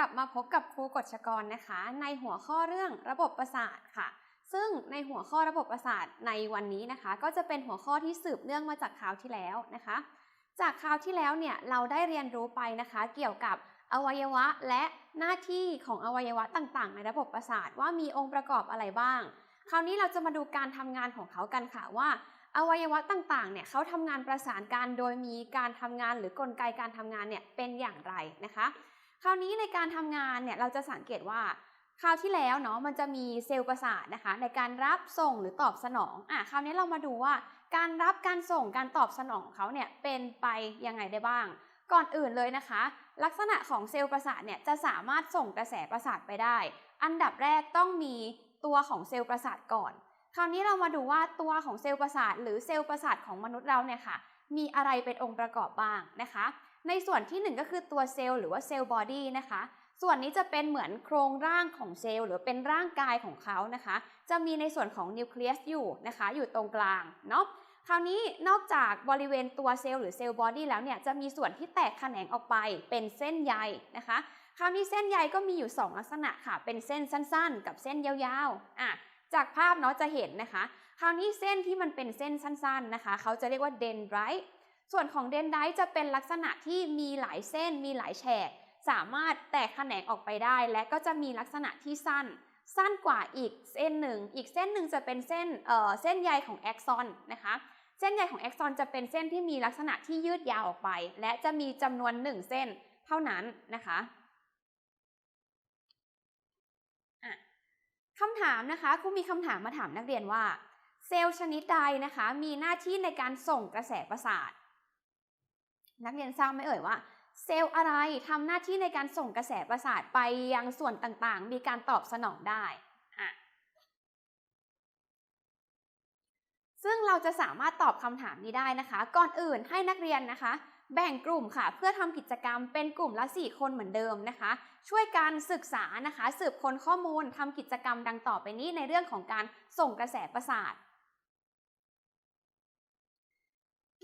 กลับมาพบกับครูกฎชกรนะคะ ในหัวข้อเรื่องระบบประสาทค่ะ ซึ่งในหัวข้อระบบประสาทในวันนี้นะคะ ก็จะเป็นหัวข้อที่สืบเนื่องมาจากคราวที่แล้วนะคะ จากคราวที่แล้วเนี่ยเราได้เรียนรู้ไปนะคะ เกี่ยวกับอวัยวะและหน้าที่ของอวัยวะต่างๆ ในระบบประสาทว่ามีองค์ประกอบอะไรบ้าง คราวนี้เราจะมาดูการทำงานของเขากันค่ะว่า อวัยวะต่างๆเนี่ยเขาทำงานประสานกันโดยมีการทำงานหรือกลไกการทำงานเนี่ยเป็นอย่างไรนะคะ คราวนี้ในการทำงานเนี่ยเราจะสังเกตว่าคราวที่แล้วเนาะมันจะมีเซลล์ประสาทนะคะ ในการรับส่งหรือตอบสนองอะคราวนี้เรามาดูว่า การรับการส่งการตอบสนองของเขาเนี่ยเป็นไปยังไงได้บ้าง ก่อนอื่นเลยนะคะ ลักษณะของเซลล์ประสาทเนี่ยจะสามารถส่งกระแสประสาทไปได้ อันดับแรกต้องมีตัวของเซลล์ประสาทก่อน คราวนี้เรามาดูว่าตัวของเซลล์ประสาท หรือเซลล์ประสาทของมนุษย์เราเนี่ยค่ะมีอะไรเป็นองค์ประกอบบ้างนะคะ ในส่วนที่หนึ่งก็คือตัวเซลล์หรือว่าเซลล์บอดี้นะคะ ส่วนนี้จะเป็นเหมือนโครงร่างของเซลล์หรือเป็นร่างกายของเขานะคะ จะมีในส่วนของนิวเคลียสอยู่นะคะ อยู่ตรงกลางเนาะคราวนี้นอกจากบริเวณตัวเซลล์หรือเซลล์บอดี้แล้วเนี่ยจะมีส่วนที่แตกแขนงออกไปเป็นเส้นใยนะคะ คราวนี้เส้นใยก็มีอยู่ 2 ลักษณะค่ะ เป็นเส้นสั้นๆ กับเส้นยาวๆอะจากภาพเนาะจะเห็นนะคะ คราวนี้เส้นที่มันเป็นเส้นสั้น ๆนะคะ เขาจะเรียกว่าเดนไ i ต์ ส่วนของเดนไ i ต์จะเป็นลักษณะที่มีหลายเส้น มีหลายแฉก สามารถแตกแขนงออกไปได้ และก็จะมีลักษณะที่สั้น สั้นกว่าอีกเส้นหนึ่ง อีกเส้นหนึ่งจะเป็นเส้นเอ่อเส้นใยของแอ็กซอนนะคะ เส้นใยของแอ็กซอนจะเป็นเส้นที่มีลักษณะที่ยืดยาวออกไป และจะมีจำนวนหนึ่งเส้นเท่านั้นนะคะอะคำถามนะคะครูมีคำถามมาถามนักเรียนว่า เซลล์ชนิดใดนะคะ มีหน้าที่ในการส่งกระแสประสาท นักเรียนทราบไหมเอ่ยว่า เซลล์อะไรทำหน้าที่ในการส่งกระแสประสาทไปยังส่วนต่างๆ มีการตอบสนองได้ซึ่งเราจะสามารถตอบคำถามนี้ได้นะคะ ก่อนอื่นให้นักเรียนนะคะ แบ่งกลุ่มค่ะ เพื่อทำกิจกรรมเป็นกลุ่มละ 4 คนเหมือนเดิมนะคะ ช่วยกันศึกษานะคะ สืบค้นข้อมูลทำกิจกรรมดังต่อไปนี้ในเรื่องของการส่งกระแสประสาท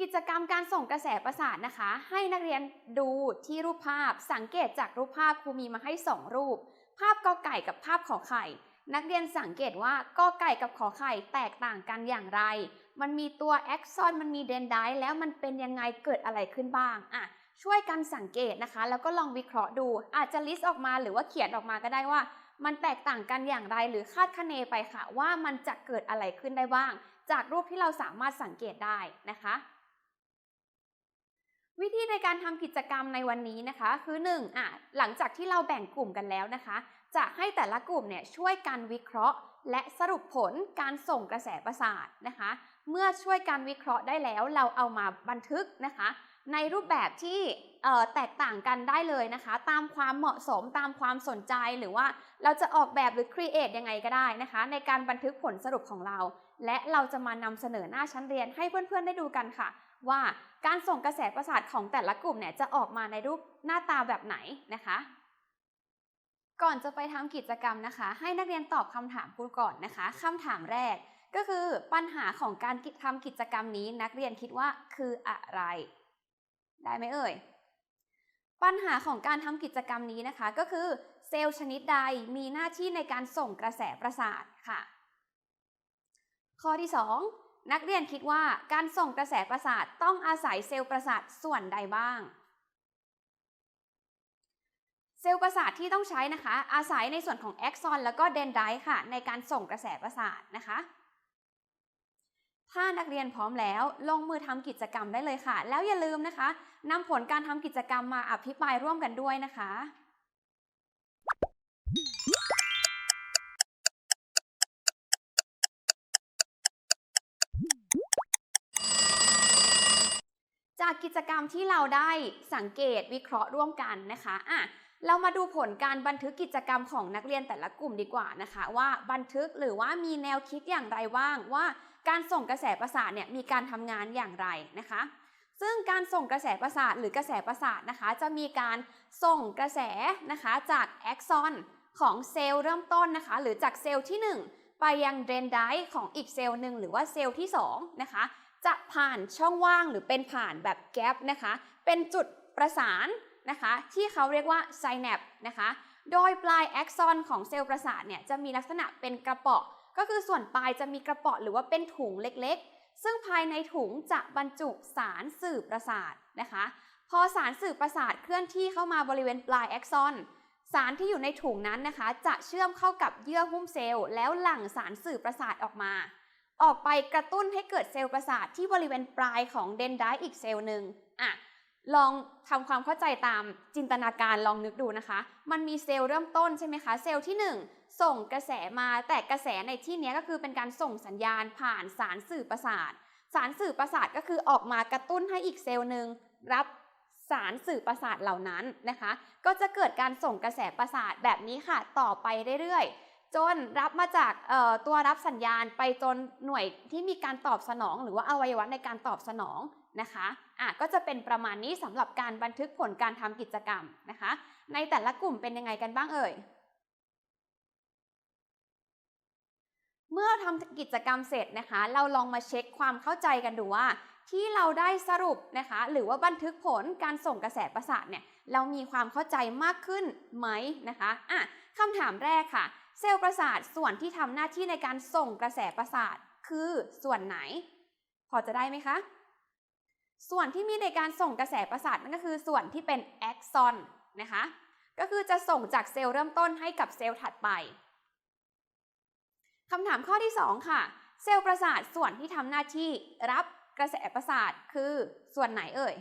กิจกรรมการส่งกระแสประสาทนะคะ ให้นักเรียนดูที่รูปภาพ สังเกตจากรูปภาพครูมีมาให้ 2 รูป ภาพกอไก่กับภาพขอไข่ นักเรียนสังเกตว่ากอไก่กับขอไข่แตกต่างกันอย่างไร มันมีตัวแอ็กซอนมันมีเดนไดแล้วมันเป็นยังไงเกิดอะไรขึ้นบ้างอะช่วยกันสังเกตนะคะ แล้วก็ลองวิเคราะห์ดู อาจจะลิสต์ออกมาหรือว่าเขียนออกมาก็ได้ว่า มันแตกต่างกันอย่างไรหรือคาดคะเนไปค่ะ ว่ามันจะเกิดอะไรขึ้นได้บ้าง จากรูปที่เราสามารถสังเกตได้นะคะ วิธีในการทำกิจกรรมในวันนี้นะคะ คือ1อะหลังจากที่เราแบ่งกลุ่มกันแล้วนะคะ จะให้แต่ละกลุ่มเนี่ยช่วยกันวิเคราะห์ และสรุปผลการส่งกระแสประสาทนะคะ เมื่อช่วยกันวิเคราะห์ได้แล้วเราเอามาบันทึกนะคะ ในรูปแบบที่แตกต่างกันได้เลยนะคะ ตามความเหมาะสมตามความสนใจหรือว่าเราจะออกแบบหรือครีเอทยังไงก็ได้นะคะ ในการบันทึกผลสรุปของเรา และเราจะมานำเสนอหน้าชั้นเรียนให้เพื่อนๆได้ดูกันค่ะ ว่าการส่งกระแสประสาทของแต่ละกลุ่มเนี่ยจะออกมาในรูปหน้าตาแบบไหนนะคะ ก่อนจะไปทำกิจกรรมนะคะ ให้นักเรียนตอบคำถามครูก่อนนะคะคำถามแรกก็คือปัญหาของการทำกิจกรรมนี้นักเรียนคิดว่าคืออะไร ได้ไหมเอ่ย ปัญหาของการทำกิจกรรมนี้นะคะก็คือเซลล์ชนิดใดมีหน้าที่ในการส่งกระแสประสาทค่ะ ข้อที่ 2 นักเรียนคิดว่าการส่งกระแสประสาทต้องอาศัยเซลล์ประสาทส่วนใดบ้าง เซลล์ประสาทที่ต้องใช้นะคะ อาศัยในส่วนของแอ็กซอนแล้วก็เดนไดต์ค่ะ ในการส่งกระแสประสาทนะคะ ถ้านักเรียนพร้อมแล้ว ลงมือทำกิจกรรมได้เลยค่ะ แล้วอย่าลืมนะคะนำผลการทำกิจกรรมมาอภิปรายร่วมกันด้วยนะคะ จากกิจกรรมที่เราได้สังเกตวิเคราะห์ร่วมกันนะคะอะเรามาดูผลการบันทึกกิจกรรมของนักเรียนแต่ละกลุ่มดีกว่านะคะ ว่าบันทึกหรือว่ามีแนวคิดอย่างไรบ้างว่าการส่งกระแสประสาทเนี่ยมีการทำงานอย่างไรนะคะ ซึ่งการส่งกระแสประสาทหรือกระแสประสาทนะคะ จะมีการส่งกระแสนะคะจากแอ็กซอนของเซลล์เริ่มต้นนะคะ หรือจากเซลล์ที่ 1 ไปยังเดนไดของอีกเซลล์หนึ่งหรือว่าเซลล์ที่2นะคะ จะผ่านช่องว่างหรือเป็นผ่านแบบแกลบนะคะ เป็นจุดประสานนะคะที่เขาเรียกว่าไซแนปนะคะ โดยปลายแอ็กซอนของเซลล์ประสาทเนี่ยจะมีลักษณะเป็นกระเปาะ ก็คือส่วนปลายจะมีกระเปาะหรือว่าเป็นถุงเล็กๆ ซึ่งภายในถุงจะบรรจุสารสื่อประสาทนะคะ พอสารสื่อประสาทเคลื่อนที่เข้ามาบริเวณปลายแอ็กซอนสารที่อยู่ในถุงนั้นนะคะ จะเชื่อมเข้ากับเยื่อหุ้มเซลล์แล้วหลั่งสารสื่อประสาทออกมา ออกไปกระตุ้นให้เกิดเซลล์ประสาทที่บริเวณปลายของเดนไดต์อีกเซลล์หนึ่งอะลองทำความเข้าใจตามจินตนาการลองนึกดูนะคะ มันมีเซลล์เริ่มต้นใช่ไหมคะ เซลล์ที่ 1 ส่งกระแสมาแต่กระแสในที่นี้ก็คือเป็นการส่งสัญญาณผ่านสารสื่อประสาท สารสื่อประสาทก็คือออกมากระตุ้นให้อีกเซลล์หนึ่งรับสารสื่อประสาทเหล่านั้นนะคะ ก็จะเกิดการส่งกระแสประสาทแบบนี้ค่ะ ต่อไปเรื่อยๆ จนรับมาจากตัวรับสัญญาณไปจนหน่วยที่มีการตอบสนอง หรือว่าอวัยวะในการตอบสนองนะคะอะก็จะเป็นประมาณนี้สำหรับการบันทึกผลการทำกิจกรรมนะคะ ในแต่ละกลุ่มเป็นยังไงกันบ้างเอ่ย เมื่อทำกิจกรรมเสร็จนะคะ เราลองมาเช็คความเข้าใจกันดูว่า ที่เราได้สรุปนะคะ หรือว่าบันทึกผลการส่งกระแสประสาทเนี่ยเรามีความเข้าใจมากขึ้นไหมนะคะอะคำถามแรกค่ะ เซลล์ประสาทส่วนที่ทำหน้าที่ในการส่งกระแสประสาทคือส่วนไหน พอจะได้ไหมคะ ส่วนที่มีในการส่งกระแสประสาทนั่นก็คือส่วนที่เป็นแอ็กซอนนะคะ ก็คือจะส่งจากเซลล์เริ่มต้นให้กับเซลล์ถัดไปคำถามข้อที่ 2 ค่ะ เซลล์ประสาทส่วนที่ทำหน้าที่รับกระแสประสาทคือส่วนไหนเอ่ย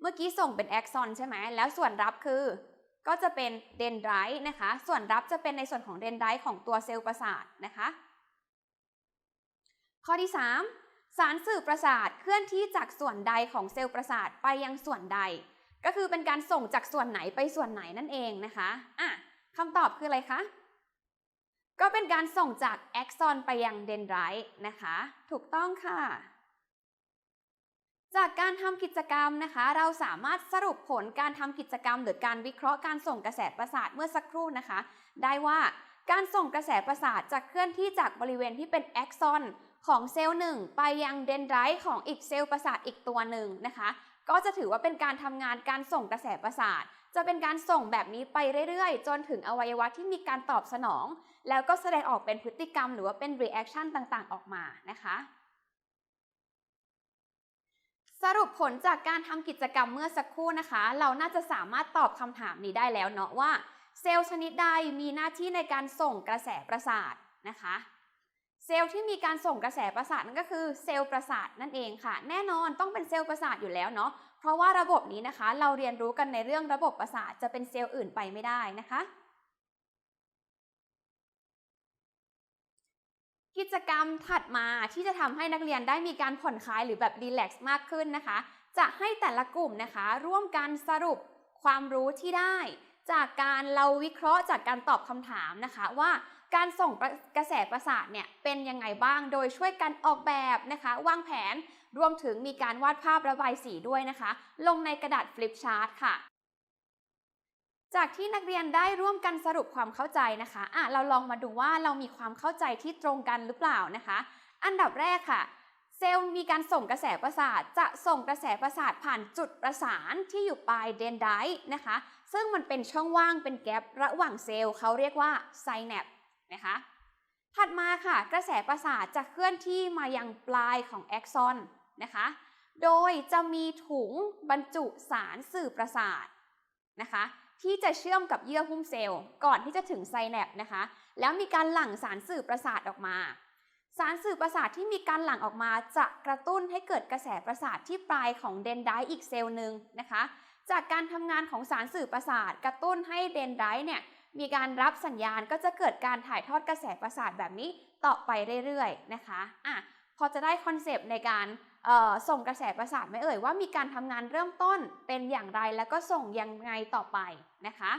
เมื่อกี้ส่งเป็นแอ็กซอนใช่ไหมแล้วส่วนรับคือ ก็จะเป็นเดนไดรต์นะคะ ส่วนรับจะเป็นในส่วนของเดนไดรต์ของตัวเซลล์ประสาทนะคะ ข้อที่ 3 สารสื่อประสาทเคลื่อนที่จากส่วนใดของเซลล์ประสาทไปยังส่วนใด ก็คือเป็นการส่งจากส่วนไหนไปส่วนไหนนั่นเองนะคะอะคำตอบคืออะไรคะ ก็เป็นการส่งจากแอ็กซอนไปยังเดนไดรต์นะคะ ถูกต้องค่ะ จากการทำกิจกรรมนะคะ เราสามารถสรุปผลการทำกิจกรรม หรือการวิเคราะห์การส่งกระแสประสาทเมื่อสักครู่นะคะ ได้ว่าการส่งกระแสประสาทจะเคลื่อนที่จากบริเวณที่เป็นแอ็กซอนของเซลล์หนึ่งไปยังเดนไดรต์ของอีกเซลล์ประสาทอีกตัวหนึ่งนะคะ ก็จะถือว่าเป็นการทำงานการส่งกระแสประสาท จะเป็นการส่งแบบนี้ไปเรื่อยๆ จนถึงอวัยวะที่มีการตอบสนอง แล้วก็แสดงออกเป็นพฤติกรรม หรือว่าเป็น reaction ต่างๆ ออกมานะคะ รุปผลจากการทำกิจกรรมเมื่อสักครู่นะคะ เราน่าจะสามารถตอบคำถามนี้ได้แล้วเนาะว่า เซลล์ชนิดใดมีหน้าที่ในการส่งกระแสประสาทนะคะ เซลล์ที่มีการส่งกระแสประสาทนั่นก็คือเซลล์ประสาทนั่นเองค่ะ แน่นอนต้องเป็นเซลล์ประสาทอยู่แล้วเนาะเพราะว่าระบบนี้นะคะ เราเรียนรู้กันในเรื่องระบบประสาทจะเป็นเซลล์อื่นไปไม่ได้นะคะ กิจกรรมถัดมาที่จะทำให้นักเรียนได้มีการผ่อนคลายหรือแบบรีแลกซ์มากขึ้นนะคะ จะให้แต่ละกลุ่มนะคะ ร่วมกันสรุปความรู้ที่ได้ จากการเราวิเคราะห์จากการตอบคำถามนะคะว่าการส่งกระแสประสาทเนี่ยเป็นยังไงบ้าง โดยช่วยกันออกแบบนะคะ วางแผนรวมถึงมีการวาดภาพระบายสีด้วยนะคะ ลงในกระดาษฟลิปชาร์ตค่ะ จากที่นักเรียนได้ร่วมกันสรุปความเข้าใจนะคะอะเราลองมาดูว่าเรามีความเข้าใจที่ตรงกันหรือเปล่านะคะ อันดับแรกค่ะ เซลล์มีการส่งกระแสประสาท จะส่งกระแสประสาทผ่านจุดประสานที่อยู่ปลายเดนไดต์นะคะ ซึ่งมันเป็นช่องว่างเป็นแกลบระหว่างเซลล์เขาเรียกว่าไซแนปนะคะ ถัดมาค่ะ กระแสประสาทจะเคลื่อนที่มายังปลายของแอ็กซอนนะคะ โดยจะมีถุงบรรจุสารสื่อประสาทนะคะ ที่จะเชื่อมกับเยื่อหุ้มเซลล์ก่อนที่จะถึงไซแนปนะคะ แล้วมีการหลั่งสารสื่อประสาทออกมา สารสื่อประสาทที่มีการหลั่งออกมาจะกระตุ้นให้เกิดกระแสประสาทที่ปลายของเดนไดต์อีกเซลล์หนึ่งนะคะ จากการทำงานของสารสื่อประสาท กระตุ้นให้เดนไดต์เนี่ยมีการรับสัญญาณก็จะเกิดการถ่ายทอดกระแสประสาทแบบนี้ต่อไปเรื่อยๆนะคะอะพอจะได้คอนเซปต์ในการ ส่งกระแสประสาทไหมเอ่ยว่ามีการทำงานเริ่มต้นเป็นอย่างไรแล้วก็ส่งยังไงต่อไปนะคะ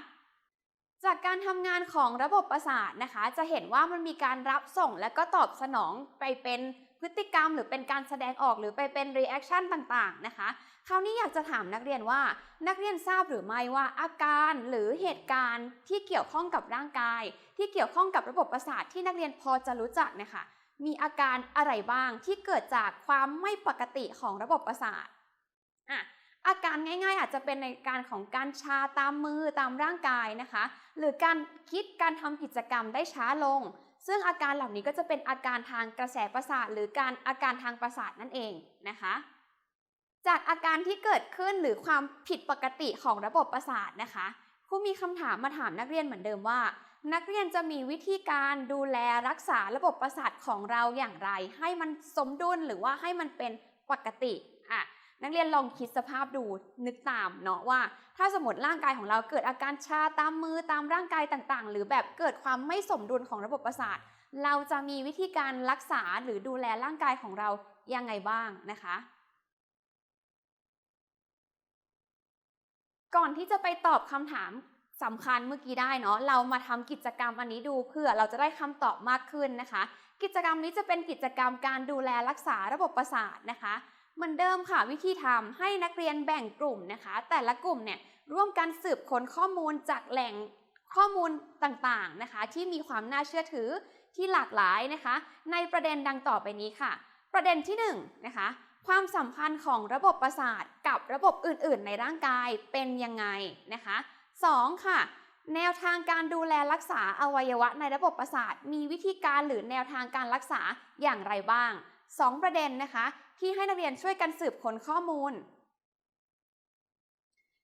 จากการทำงานของระบบประสาทนะคะ จะเห็นว่ามันมีการรับส่งและก็ตอบสนองไปเป็นพฤติกรรมหรือเป็นการแสดงออกหรือไปเป็นรีแอคชั่นต่างๆนะคะคราวนี้อยากจะถามนักเรียนว่า นักเรียนทราบหรือไม่ว่าอาการหรือเหตุการณ์ที่เกี่ยวข้องกับร่างกาย ที่เกี่ยวข้องกับระบบประสาทที่นักเรียนพอจะรู้จักนะคะ มีอาการอะไรบ้างที่เกิดจากความไม่ปกติของระบบประสาทอะอาการง่ายๆ อาจจะเป็นในการของการชาตามมือตามร่างกายนะคะ หรือการคิดการทำกิจกรรมได้ช้าลง ซึ่งอาการเหล่านี้ก็จะเป็นอาการทางกระแสประสาท หรือการอาการทางประสาทนั่นเองนะคะ จากอาการที่เกิดขึ้นหรือความผิดปกติของระบบประสาทนะคะครูมีคำถามมาถามนักเรียนเหมือนเดิมว่า นักเรียนจะมีวิธีการดูแลรักษาระบบประสาทของเราอย่างไร ให้มันสมดุลหรือว่าให้มันเป็นปกติอะนักเรียนลองคิดสภาพดูนึกตามเนาะว่า ถ้าสมมติร่างกายของเราเกิดอาการชาตามมือตามร่างกายต่างๆ หรือแบบเกิดความไม่สมดุลของระบบประสาท เราจะมีวิธีการรักษาหรือดูแลร่างกายของเรายังไงบ้างนะคะ ก่อนที่จะไปตอบคำถาม สำคัญเมื่อกี้ได้เนาะเรามาทำกิจกรรมอันนี้ดูเพื่อเราจะได้คำตอบมากขึ้นนะคะ กิจกรรมนี้จะเป็นกิจกรรมการดูแลรักษาระบบประสาทนะคะเหมือนเดิมค่ะวิธีทำให้นักเรียนแบ่งกลุ่มนะคะ แต่ละกลุ่มเนี่ยร่วมกันสืบค้นข้อมูลจากแหล่งข้อมูลต่างๆนะคะ ที่มีความน่าเชื่อถือที่หลากหลายนะคะ ในประเด็นดังต่อไปนี้ค่ะ ประเด็นที่1นงนะคะความสัมพันธ์ของระบบประสาทกับระบบอื่นๆ ในร่างกายเป็นยังไงนะคะ 2. ค่ะ แนวทางการดูแลรักษาอวัยวะในระบบประสาท มีวิธีการหรือแนวทางการรักษาอย่างไรบ้าง 2 ประเด็นนะคะ ที่ให้นักเรียนช่วยกันสืบค้นข้อมูล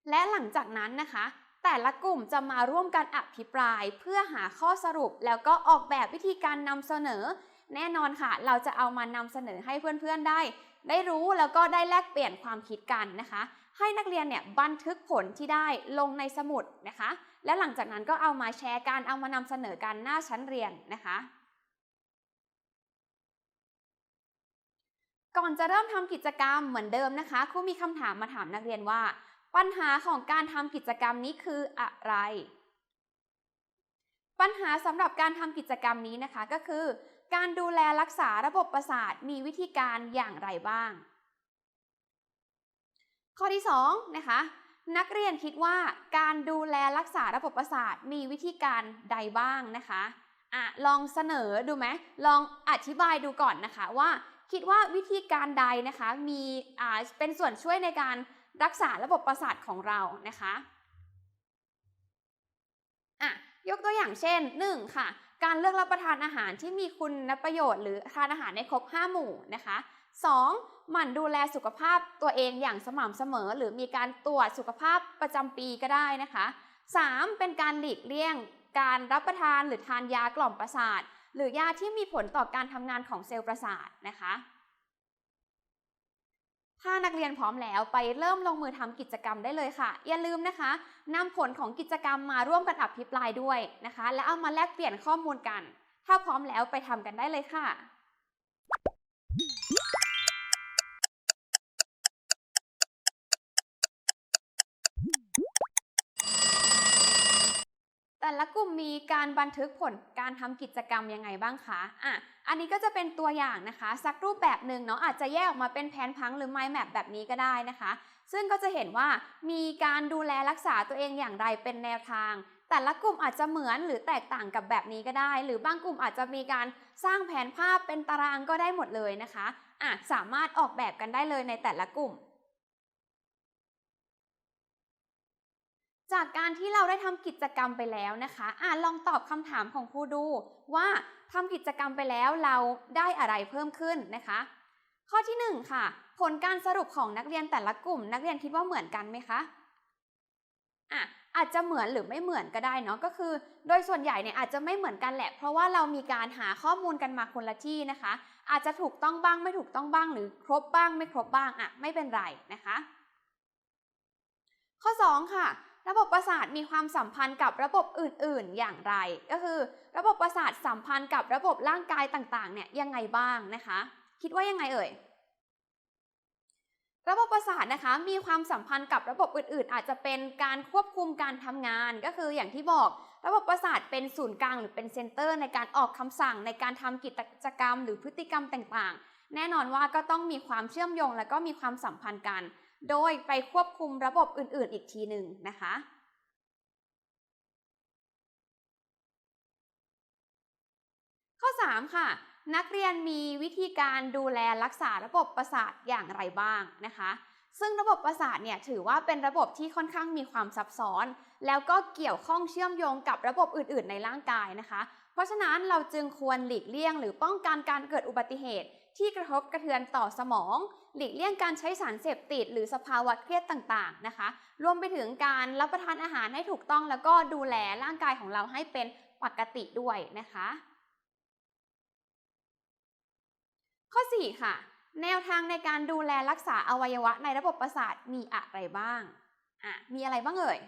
และหลังจากนั้นนะคะ แต่ละกลุ่มจะมาร่วมกันอภิปราย เพื่อหาข้อสรุปแล้วก็ออกแบบวิธีการนำเสนอ แน่นอนค่ะ เราจะเอามานำเสนอให้เพื่อนๆได้ ได้รู้แล้วก็ได้แลกเปลี่ยนความคิดกันนะคะ ให้นักเรียนเนี่ยบันทึกผลที่ได้ลงในสมุดนะคะ และหลังจากนั้นก็เอามาแชร์กันเอามานำเสนอกันหน้าชั้นเรียนนะคะ ก่อนจะเริ่มทำกิจกรรมเหมือนเดิมนะคะครูมีคำถามมาถามนักเรียนว่า ปัญหาของการทำกิจกรรมนี้คืออะไร ปัญหาสำหรับการทำกิจกรรมนี้นะคะก็คือ การดูแลรักษาระบบประสาทมีวิธีการอย่างไรบ้าง ข้อที่2นะคะนักเรียนคิดว่าการดูแลรักษาระบบประสาทมีวิธีการใดบ้างนะคะอะลองเสนอดูไหมลองอธิบายดูก่อนนะคะว่าคิดว่าวิธีการใดนะคะมีอ่าเป็นส่วนช่วยในการรักษาระบบประสาทของเรานะคะอะยกตัวอย่างเช่น 1. ค่ะ การเลือกรับประทานอาหารที่มีคุณประโยชน์ หรือทานอาหารในครบ 5 หมู่นะคะ 2. หมั่นดูแลสุขภาพตัวเองอย่างสม่ำเสมอ หรือมีการตรวจสุขภาพประจำปีก็ได้นะคะ 3. เป็นการหลีกเลี่ยง การรับประทานหรือทานยากล่อมประสาท หรือยาที่มีผลต่อการทำงานของเซลล์ประสาทนะคะ ถ้านักเรียนพร้อมแล้วไปเริ่มลงมือทำกิจกรรมได้เลยค่ะ อย่าลืมนะคะนำผลของกิจกรรมมาร่วมกันอภิปรายด้วยนะคะ และเอามาแลกเปลี่ยนข้อมูลกัน ถ้าพร้อมแล้วไปทำกันได้เลยค่ะ แต่ละกลุ่มมีการบันทึกผลการทำกิจกรรมยังไงบ้างคะอะอันนี้ก็จะเป็นตัวอย่างนะคะ สักรูปแบบหนึ่งเนาะอาจจะแยกออกมาเป็นแผนพังหรือ mind map แบบนี้ก็ได้นะคะ ซึ่งก็จะเห็นว่ามีการดูแลรักษาตัวเองอย่างไรเป็นแนวทาง แต่ละกลุ่มอาจจะเหมือนหรือแตกต่างกับแบบนี้ก็ได้ หรือบางกลุ่มอาจจะมีการสร้างแผนภาพเป็นตารางก็ได้หมดเลยนะคะอะสามารถออกแบบกันได้เลยในแต่ละกลุ่ม จากการที่เราได้ทำกิจกรรมไปแล้วนะคะอะลองตอบคำถามของครูดู ว่าทำกิจกรรมไปแล้วเราได้อะไรเพิ่มขึ้นนะคะ ข้อที่ 1 ค่ะ ผลการสรุปของนักเรียนแต่ละกลุ่ม นักเรียนคิดว่าเหมือนกันไหมคะอะอาจจะเหมือนหรือไม่เหมือนก็ได้เนาะก็คือ โดยส่วนใหญ่เนี่ยอาจจะไม่เหมือนกันแหละ เพราะว่าเรามีการหาข้อมูลกันมาคนละที่นะคะ อาจจะถูกต้องบ้างไม่ถูกต้องบ้างหรือครบบ้างไม่ครบบ้างอะไม่เป็นไรนะคะ ข้อ 2 ค่ะ ระบบประสาทมีความสัมพันธ์กับระบบอื่นๆ อย่างไร ก็คือ ระบบประสาทสัมพันธ์กับระบบร่างกายต่างๆ เนี่ยยังไงบ้างนะคะ คิดว่ายังไงเอ่ย ระบบประสาทนะคะมีความสัมพันธ์กับระบบอื่น ๆ อาจจะเป็นการควบคุมการทำงาน ก็คืออย่างที่บอกระบบประสาทเป็นศูนย์กลางหรือเป็นเซ็นเตอร์ในการออกคำสั่งในการทำกิจกรรม หรือพฤติกรรมต่างๆ แน่นอนว่าก็ต้องมีความเชื่อมโยง และก็มีความสัมพันธ์กัน โดยไปควบคุมระบบอื่นๆ อีกทีหนึ่งนะคะข้อ 3 ค่ะ นักเรียนมีวิธีการดูแลรักษาระบบประสาทอย่างไรบ้างนะคะ ซึ่งระบบประสาทเนี่ยถือว่าเป็นระบบที่ค่อนข้างมีความซับซ้อน แล้วก็เกี่ยวข้องเชื่อมโยงกับระบบอื่น ๆ ในร่างกายนะคะ เพราะฉะนั้นเราจึงควรหลีกเลี่ยง หรือป้องกันการเกิดอุบัติเหตุ ที่กระทบกระเทือนต่อสมอง หลีกเลี่ยงการใช้สารเสพติด หรือสภาวะเครียดต่างๆนะคะ รวมไปถึงการรับประทานอาหารให้ถูกต้อง แล้วก็ดูแลร่างกายของเราให้เป็นปกติด้วยนะคะ ข้อ 4 ค่ะ แนวทางในการดูแลรักษาอวัยวะในระบบประสาทมีอะไรบ้างอะมีอะไรบ้างเอ่ย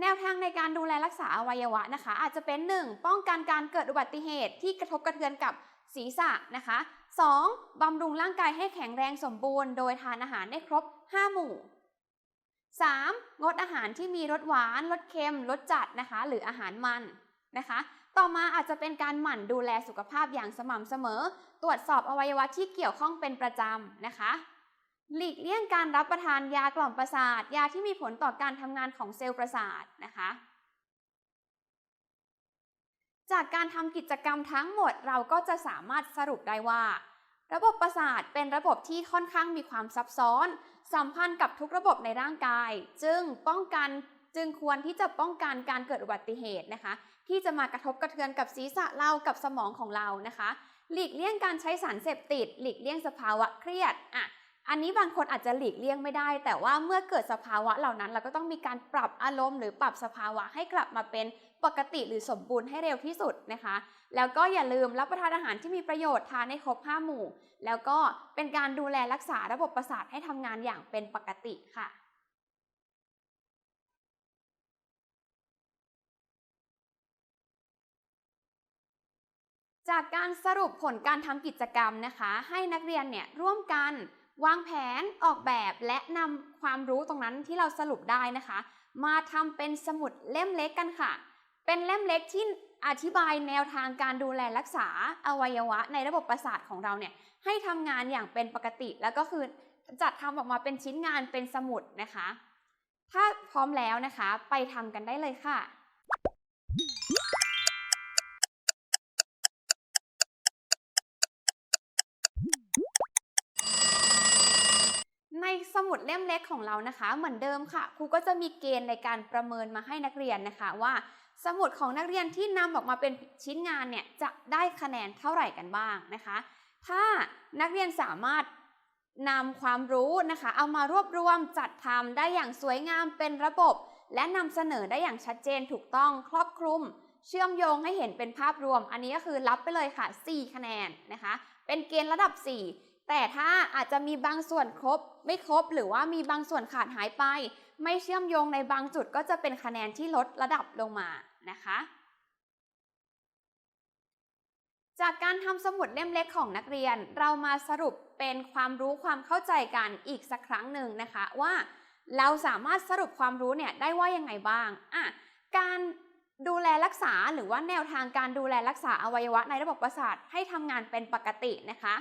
แนวทางในการดูแลรักษาอวัยวะนะคะ อาจจะเป็น 1. ป้องกันการเกิดอุบัติเหตุที่กระทบกระเทือนกับศีรษะนะคะ 2. บำรุงร่างกายให้แข็งแรงสมบูรณ์ โดยทานอาหารได้ครบ 5 หมู่ 3. งดอาหารที่มีรสหวาน รสเค็ม รสจัดนะคะ หรืออาหารมันนะคะ ต่อมาอาจจะเป็นการหมั่นดูแลสุขภาพอย่างสม่ำเสมอ ตรวจสอบอวัยวะที่เกี่ยวข้องเป็นประจำนะคะ หลีกเลี่ยงการรับประทานยากล่อมประสาท ยาที่มีผลต่อการทำงานของเซลล์ประสาทนะคะ จากการทำกิจกรรมทั้งหมดเราก็จะสามารถสรุปได้ว่า ระบบประสาทเป็นระบบที่ค่อนข้างมีความซับซ้อน สัมพันธ์กับทุกระบบในร่างกาย จึงป้องกันจึงควรที่จะป้องกันการเกิดอุบัติเหตุนะคะ ที่จะมากระทบกระเทือนกับศีรษะเรากับสมองของเรานะคะ หลีกเลี่ยงการใช้สารเสพติด หลีกเลี่ยงสภาวะเครียดอะอันนี้บางคนอาจจะหลีกเลี่ยงไม่ได้ แต่ว่าเมื่อเกิดสภาวะเหล่านั้น เราก็ต้องมีการปรับอารมณ์หรือปรับสภาวะให้กลับมาเป็น ปกติหรือสมบูรณ์ให้เร็วที่สุดนะคะ แล้วก็อย่าลืมรับประทานอาหารที่มีประโยชน์ทานให้ครบ5หมู่ แล้วก็เป็นการดูแลรักษาระบบประสาทให้ทำงานอย่างเป็นปกติค่ะจากการสรุปผลการทำกิจกรรมนะคะ ให้นักเรียนเนี่ยร่วมกันวางแผนออกแบบและนำความรู้ตรงนั้นที่เราสรุปได้นะคะ มาทำเป็นสมุดเล่มเล็กกันค่ะ เป็นเล่มเล็กที่อธิบายแนวทางการดูแลรักษาอวัยวะในระบบประสาทของเราเนี่ยให้ทำงานอย่างเป็นปกติ แล้วก็คือจัดทำออกมาเป็นชิ้นงานเป็นสมุดนะคะ ถ้าพร้อมแล้วนะคะไปทำกันได้เลยค่ะในสมุดเล่มเล็กของเรานะคะ เหมือนเดิมค่ะครูก็จะมีเกณฑ์ในการประเมินมาให้นักเรียนนะคะว่า สมุดของนักเรียนที่นำออกมาเป็นชิ้นงานเนี่ยจะได้คะแนนเท่าไหร่กันบ้างนะคะ ถ้านักเรียนสามารถนำความรู้นะคะ เอามารวบรวมจัดทำได้อย่างสวยงามเป็นระบบ และนำเสนอได้อย่างชัดเจนถูกต้องครอบคลุม เชื่อมโยงให้เห็นเป็นภาพรวม อันนี้ก็คือรับไปเลยค่ะ 4 คะแนนนะคะ เป็นเกณฑ์ระดับ 4 แต่ถ้าอาจจะมีบางส่วนครบ ไม่ครบหรือว่ามีบางส่วนขาดหายไป ไม่เชื่อมโยงในบางจุดก็จะเป็นคะแนนที่ลดระดับลงมานะคะ จากการทำสมุดเล่มเล็กของนักเรียน เรามาสรุปเป็นความรู้ความเข้าใจกันอีกสักครั้งหนึ่งนะคะว่าเราสามารถสรุปความรู้เนี่ยได้ว่ายังไงบ้างอะการดูแลรักษาหรือว่าแนวทางการดูแลรักษาอวัยวะในระบบประสาทให้ทำงานเป็นปกตินะคะ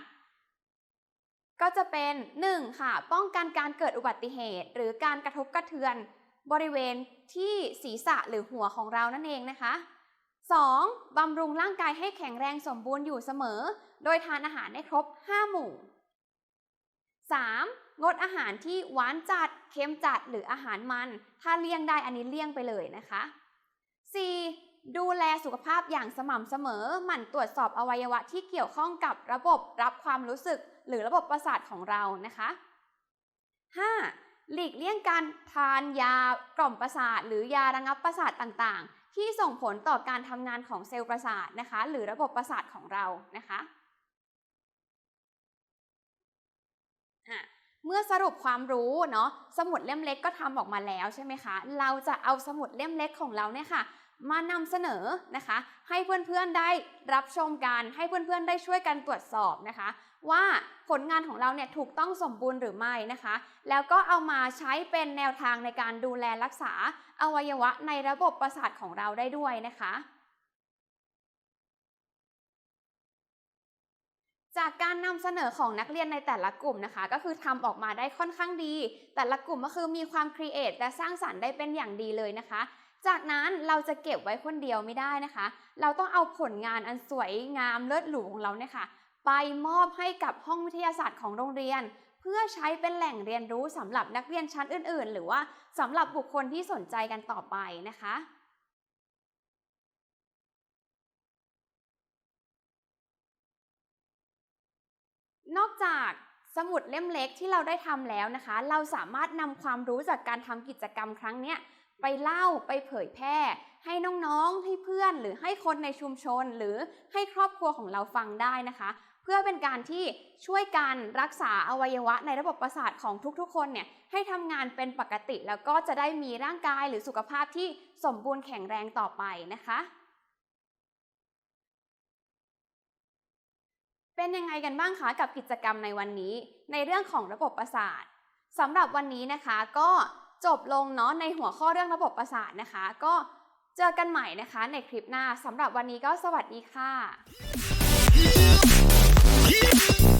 ก็จะเป็น 1. ค่ะ ป้องกันการเกิดอุบัติเหตุ หรือการกระทบกระเทือน บริเวณที่ศีรษะหรือหัวของเรานั่นเองนะคะ 2. บำรุงร่างกายให้แข็งแรงสมบูรณ์อยู่เสมอ โดยทานอาหารให้ครบ 5 หมู่ 3. งดอาหารที่หวานจัด เค็มจัด หรืออาหารมัน ถ้าเลี่ยงได้อันนี้เลี่ยงไปเลยนะคะ 4. ดูแลสุขภาพอย่างสม่ำเสมอ หมั่นตรวจสอบอวัยวะที่เกี่ยวข้องกับระบบรับความรู้สึก หรือระบบประสาทของเรานะคะ 5. หลีกเลี่ยงการทานยากล่อมประสาท หรือยาระงับประสาทต่างๆ ที่ส่งผลต่อการทำงานของเซลล์ประสาทนะคะ หรือระบบประสาทของเรานะคะะเมื่อสรุปความรู้เนาะสมุดเล่มเล็กก็ทำออกมาแล้วใช่ไหมคะ เราจะเอาสมุดเล่มเล็กของเราเนี่ยค่ะ มานำเสนอนะคะ ให้เพื่อนๆได้รับชมกัน ให้เพื่อนๆได้ช่วยกันตรวจสอบนะคะ ว่าผลงานของเราเนี่ยถูกต้องสมบูรณ์หรือไม่นะคะ แล้วก็เอามาใช้เป็นแนวทางในการดูแลรักษาอวัยวะในระบบประสาทของเราได้ด้วยนะคะจากการนำเสนอของนักเรียนในแต่ละกลุ่มนะคะ ก็คือทำออกมาได้ค่อนข้างดี แต่ละกลุ่มก็คือมีความครีเอทและสร้างสรรค์ได้เป็นอย่างดีเลยนะคะ จากนั้นเราจะเก็บไว้คนเดียวไม่ได้นะคะ เราต้องเอาผลงานอันสวยงามเลิศหรูของเราเนี่ยค่ะ ไปมอบให้กับห้องวิทยาศาสตร์ของโรงเรียนเเพื่อใช้เป็นแหล่งเรียนรู้สำหรับนักเรียนชั้นอื่น ๆ หรือว่าสำหรับบุคคลที่สนใจกันต่อไปนะคะนอกจากสมุดเล่มเล็กที่เราได้ทำแล้วนะคะ เราสามารถนำความรู้จากการทำกิจกรรมครั้งเนี้ย ไปเล่าไปเผยแพร่ ให้น้องๆให้เพื่อนหรือให้คนในชุมชน หรือให้ครอบครัวของเราฟังได้นะคะ เพื่อเป็นการที่ช่วยการรักษาอวัยวะในระบบประสาทของทุกๆ คนเนี่ยให้ทำงานเป็นปกติ แล้วก็จะได้มีร่างกายหรือสุขภาพที่สมบูรณ์แข็งแรงต่อไปนะคะเป็นยังไงกันบ้างคะกับกิจกรรมในวันนี้ ในเรื่องของระบบประสาทสำหรับวันนี้นะคะก็ จบลงเนาะในหัวข้อเรื่องระบบประสาทนะคะ ก็เจอกันใหม่นะคะในคลิปหน้าสำหรับวันนี้ก็สวัสดีค่ะ